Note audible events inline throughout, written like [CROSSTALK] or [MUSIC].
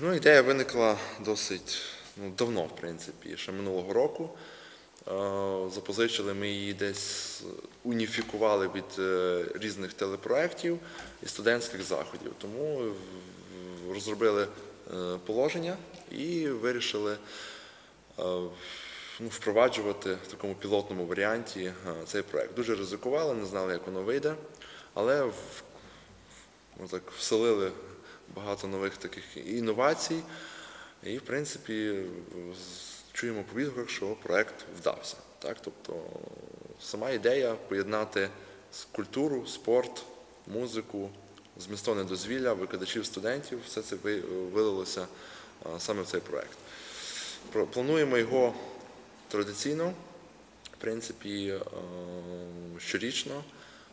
Ну, ідея виникла досить ну, давно, в принципі, ще минулого року. Е, Запозичили ми її десь, уніфікували від е, різних телепроєктів і студентських заходів. Тому розробили е, положення і вирішили ну, впроваджувати в такому пілотному варіанті цей проект. Дуже ризикували, не знали, як воно вийде, але так вселили багато нових таких інновацій. І, в принципі, чуємо по відгуках, що проект вдався. Так? Тобто сама ідея поєднати культуру, спорт, музику, змістовне дозвілля, викладачів, студентів, все це вилилося саме в цей проект. Плануємо його традиційно, в принципі, щорічно.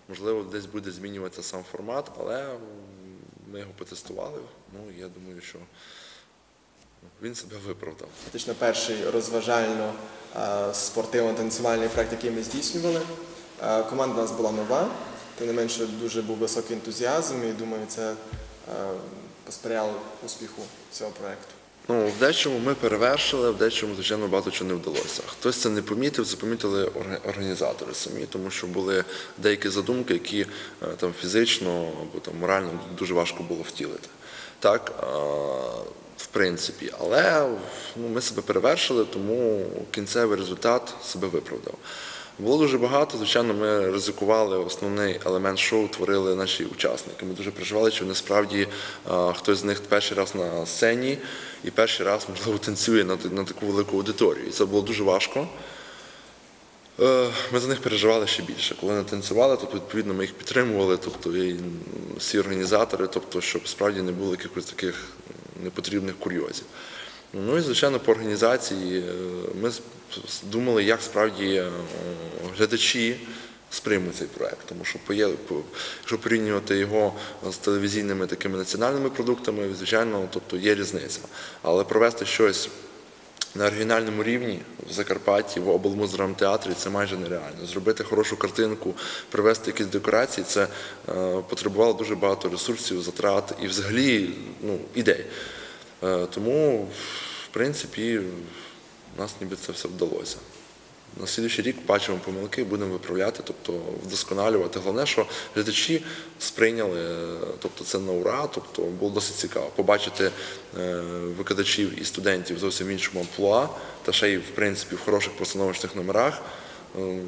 Можливо, десь буде змінюватися сам формат, але ми його потестували. Ну, я думаю, що він себе виправдав. Фактично перший розважально е, спортивно-танцювальний проект, який ми здійснювали. Команда у нас була нова, тим не менше дуже був високий ентузіазм і думаю, це посприяло успіху цього проекту. Ну, в дечому ми перевершили, в дечому, звичайно, багато чого не вдалося. Хтось це не помітив, це помітили організатори самі, тому що були деякі задумки, які е, там фізично або там морально дуже важко було втілити. Так, е, в принципі, але ну, ми себе перевершили, тому кінцевий результат себе виправдав. Було дуже багато. Звичайно, ми ризикували. Основний елемент шоу творили наші учасники. Ми дуже переживали, чи вони справді хтось з них перший раз на сцені і перший раз, можливо, танцює на, таку велику аудиторію. І це було дуже важко. Е, Ми за них переживали ще більше. Коли вони танцювали, то відповідно ми їх підтримували, тобто і всі організатори, тобто, щоб справді не було якихось таких непотрібних курйозів. Ну і звичайно, по організації е, ми думали, як справді е, глядачі сприймуть цей проект. Тому що якщо порівнювати його з телевізійними такими національними продуктами, звичайно, тобто є різниця. Але провести щось на оригінальному рівні в Закарпатті, в облмуздрамтеатрі це майже нереально. Зробити хорошу картинку, привести якісь декорації, це е, потребувало дуже багато ресурсів, затрат і взагалі ну, ідей. Е, тому, в принципі, у нас ніби це все вдалося. На слідуючий рік бачимо помилки, будемо виправляти, тобто вдосконалювати. Головне, що глядачі сприйняли, тобто це на ура, тобто було досить цікаво побачити е, викладачів і студентів зовсім в іншому амплуа, та ще й в принципі в хороших постановочних номерах. Е,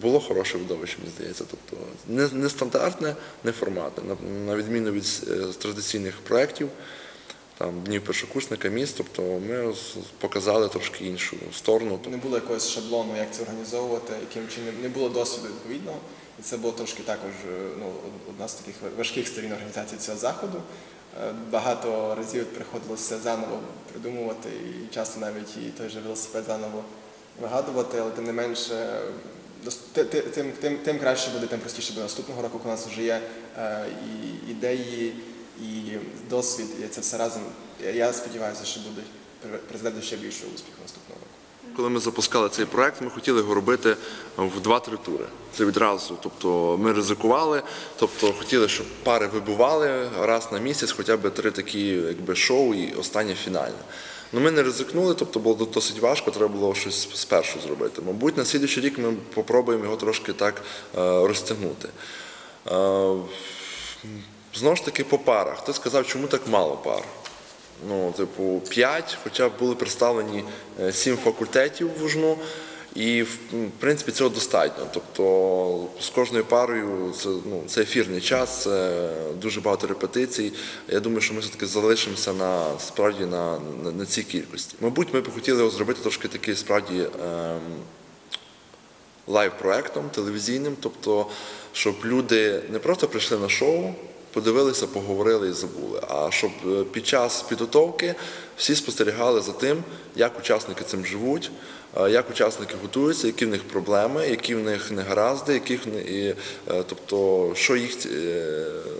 Було хороше видовище, мені здається. Тобто не, не стандартне, не форматне, на, на відміну від традиційних проєктів там днів першокурсника міст, тобто ми показали трошки іншу сторону. Не було якогось шаблону, як це організовувати, яким чином не було досвіду відповідного. І це було трошки також е, ну, одна з таких важких сторін організації цього заходу. Е, Багато разів приходилося заново придумувати, і часто навіть і той же велосипед заново вигадувати, але тим не менше, е, тим, тим, тим краще буде, тим простіше буде наступного року, у нас вже є е, ідеї, і досвід, і це все разом. Я- сподіваюся, що буде призведе ще більшого успіху наступного року. Коли ми запускали цей проект, ми хотіли його робити в 2-3 тури. Це відразу. Тобто ми ризикували, тобто хотіли, щоб пари вибували раз на місяць, хоча б три такі якби, шоу і останнє фінальне. Ну ми не ризикнули, тобто було досить важко, треба було щось спершу зробити. Мабуть, на слідуючий рік ми попробуємо його трошки так е, розтягнути. Е, Знову ж таки, по парах. Хтось сказав, чому так мало пар? Ну, типу, 5, хоча б були представлені 7 факультетів в УЖНУ, і в в принципі цього достатньо. Тобто з кожною парою це, ну, це ефірний час, це дуже багато репетицій. Я думаю, що ми все-таки залишимося на справді на, на, на цій кількості. Мабуть, ми б хотіли його зробити трошки такий справді. Ем, лайв-проектом телевізійним, тобто, щоб люди не просто прийшли на шоу, подивилися, поговорили і забули, а щоб е, під час підготовки всі спостерігали за тим, як учасники цим живуть, е, як учасники готуються, які в них проблеми, які в них негаразди, яких і, е, тобто, що їх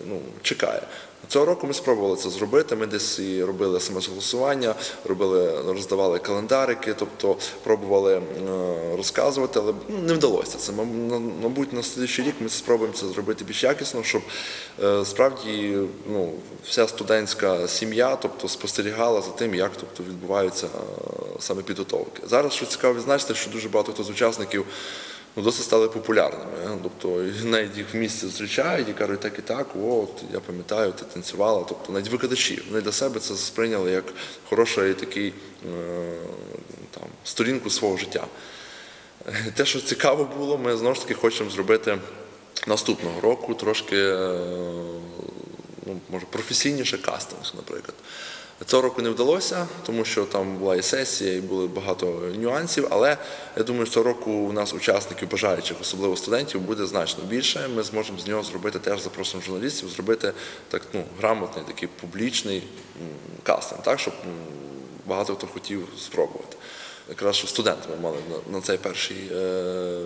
ну, чекає. Цього року ми спробували це зробити. Ми десь і робили смс-голосування, роздавали календарики, тобто пробували е, розказувати, але ну, не вдалося. Це мабуть на слідчий рік ми спробуємо це зробити більш якісно, щоб е, справді ну, вся студентська сім'я, тобто спостерігала за тим, як тобто відбуваються е, саме підготовки. Зараз що цікаво відзначити, що дуже багато хто з учасників ну, досить стали популярними. е. Тобто навіть їх в місті зустрічають і кажуть, так і так, от я пам'ятаю, ти танцювала. Тобто навіть викладачі вони для себе це сприйняли як хороший такий е, там, сторінку свого життя. Е, Те, що цікаво було, ми знову ж таки хочемо зробити наступного року трошки ну, може, професійніше кастинг, наприклад. Цього року не вдалося, тому що там була і сесія, і було багато нюансів. Але я думаю, що цього року у нас учасників бажаючих, особливо студентів, буде значно більше. Ми зможемо з нього зробити теж запросимо журналістів, зробити так ну грамотний, такий публічний кастинг, так щоб багато хто хотів спробувати. Якраз що студенти ми мали на, цей перший е,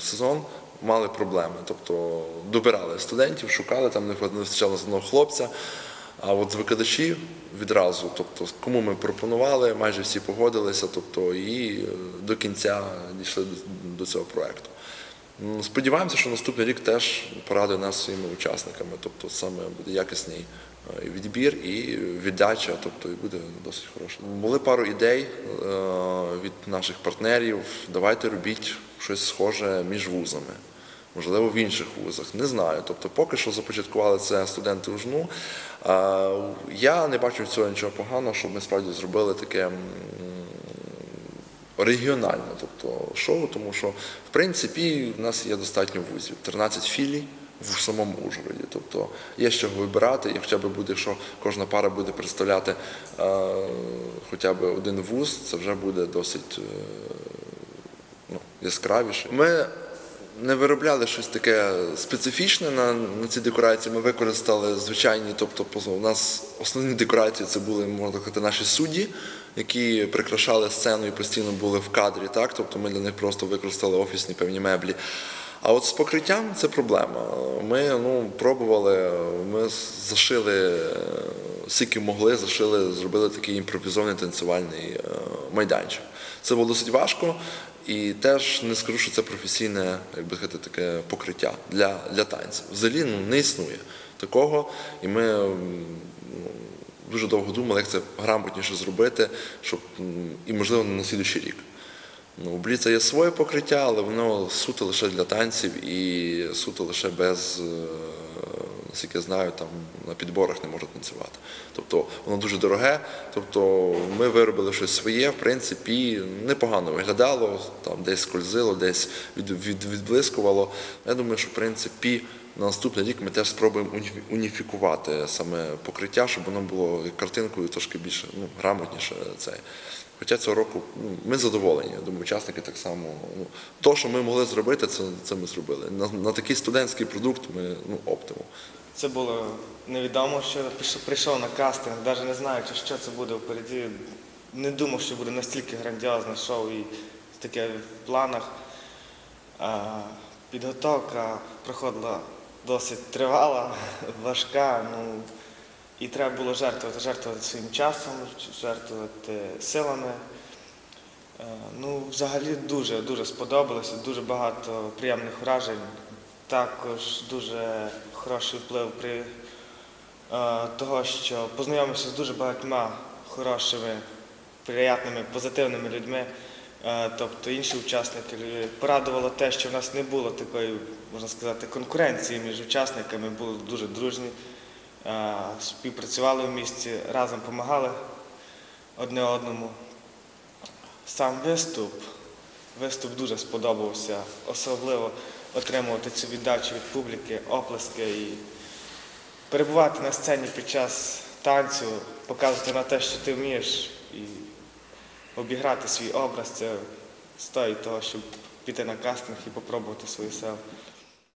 сезон. Мали проблеми, тобто добирали студентів, шукали, там не вистачало з одного хлопця. А от викладачі відразу, тобто кому ми пропонували, майже всі погодилися, тобто і е, до кінця дійшли до, цього проекту. Сподіваємося, що наступний рік теж порадує нас своїми учасниками, тобто саме буде якісний е, відбір і віддача, тобто і буде досить хороше. Були пару ідей е, від наших партнерів. Давайте робіть щось схоже між вузами. Можливо, в інших вузах, не знаю. Тобто, поки що започаткували це студенти УЖНУ. А, Я не бачу в цього нічого поганого, щоб ми справді зробили таке регіональне, тобто шоу, тому що в принципі в нас є достатньо вузів, 13 філій в самому Ужгороді. Тобто є з чого вибирати, і хоча б буде, що кожна пара буде представляти е, хоча б один вуз, це вже буде досить е, ну, яскравіше. Ми не виробляли щось таке специфічне на, на ці декорації. Ми використали звичайні, тобто у нас основні декорації це були, можна сказати, наші судді, які прикрашали сцену і постійно були в кадрі. Так? Тобто ми для них просто використали офісні певні меблі. А от з покриттям це проблема. Ми ну, пробували, ми зашили скільки могли, зашили, зробили такий імпровізований танцювальний е, майданчик. Це було досить важко, і теж не скажу, що це професійне, як би сказати, таке покриття для, для танців. Взагалі ну, не існує такого, і ми ну, дуже довго думали, як це грамотніше зробити, щоб і можливо на слідуючий рік. Ну, у Бліца є своє покриття, але воно суто лише для танців і суто лише без, е, наскільки я знаю, там на підборах не можна танцювати. Тобто воно дуже дороге. Тобто ми виробили щось своє, в принципі, непогано виглядало, там десь скользило, десь від, від, відблискувало. Я думаю, що в принципі на наступний рік ми теж спробуємо уніфікувати саме покриття, щоб воно було картинкою трошки більше ну, грамотніше. Це. Хоча цього року ну, ми задоволені. Я думаю, учасники так само. Ну, то, що ми могли зробити, це, це ми зробили. На, на такий студентський продукт ми ну, оптимум. Це було невідомо, що прийшов на кастинг, навіть не знаючи, що це буде впереді. Не думав, що буде настільки грандіозне шоу і таке в планах. Підготовка проходила досить тривала, [LAUGHS] важка. Ну, і треба було жертвувати, жертвувати своїм часом, жертвувати силами. Е, Ну, взагалі дуже дуже сподобалося, дуже багато приємних вражень. Також дуже хороший вплив при е, того, що познайомився з дуже багатьма хорошими, приятними, позитивними людьми. Е, Тобто інші учасники порадувало те, що в нас не було такої, можна сказати, конкуренції між учасниками, були дуже дружні, е, співпрацювали в місті, разом допомагали одне одному. Сам виступ, виступ дуже сподобався, особливо отримувати цю віддачу від публіки, оплески і перебувати на сцені під час танцю, показувати на те, що ти вмієш, і обіграти свій образ, це стоїть того, щоб піти на кастинг і попробувати свої сили.